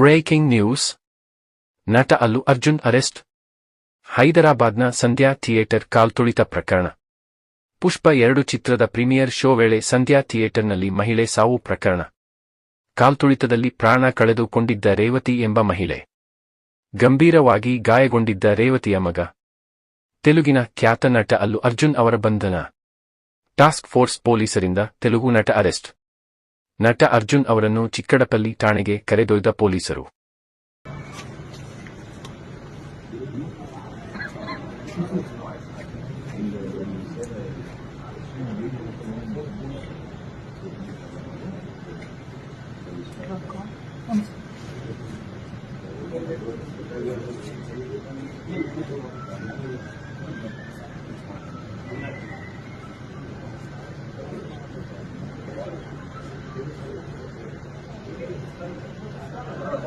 Breaking news. ನಟ Allu Arjun arrest. ಹೈದರಾಬಾದ್ನ ಸಂಧ್ಯಾ theatre ಕಾಲ್ತುಳಿತ ಪ್ರಕರಣ. ಪುಷ್ಪ ಎರಡು ಚಿತ್ರದ ಪ್ರೀಮಿಯರ್ ಶೋ ವೇಳೆ ಸಂಧ್ಯಾ ಥಿಯೇಟರ್ನಲ್ಲಿ ಮಹಿಳೆ ಸಾವು ಪ್ರಕರಣ. ಕಾಲ್ತುಳಿತದಲ್ಲಿ ಪ್ರಾಣ ಕಳೆದುಕೊಂಡಿದ್ದ ರೇವತಿ ಎಂಬ ಮಹಿಳೆ. ಗಂಭೀರವಾಗಿ ಗಾಯಗೊಂಡಿದ್ದ ರೇವತಿಯ ಮಗ. ತೆಲುಗಿನ ಖ್ಯಾತ ನಟ ಅಲ್ಲು ಅರ್ಜುನ್ ಅವರ ಬಂಧನ. ಟಾಸ್ಕ್ ಫೋರ್ಸ್ ಪೊಲೀಸರಿಂದ ತೆಲುಗು ನಟ ಅರೆಸ್ಟ್. ನಟ ಅರ್ಜುನ್ ಅವರನ್ನು ಚಿಕ್ಕಡಪಲ್ಲಿ ಠಾಣೆಗೆ ಕರೆದೊಯ್ದ ಪೊಲೀಸರು.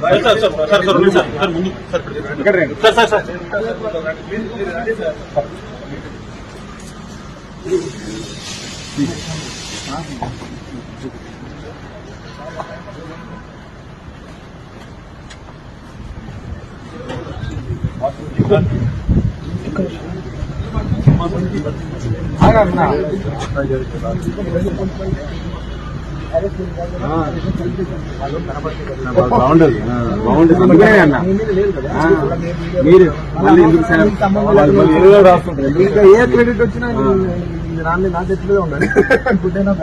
సార్ సార్ సార్ సార్ ఉంది సార్ సార్ ముందు సార్ ఇక్కడ రండి సార్ సార్ సార్ ఆగన్నా బాగుండదు బాగుండదు అందుకనే అన్న ఆ, మీరు మళ్ళీ ఎందుకు సార్ ఇంకా ఏ క్రెడిట్ వచ్చినా నాన్న నా చేతిలో ఉండాలి గుడ్ అయినా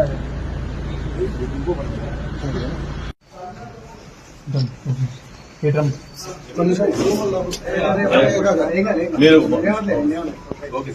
ఏమట్లేదు ఓకే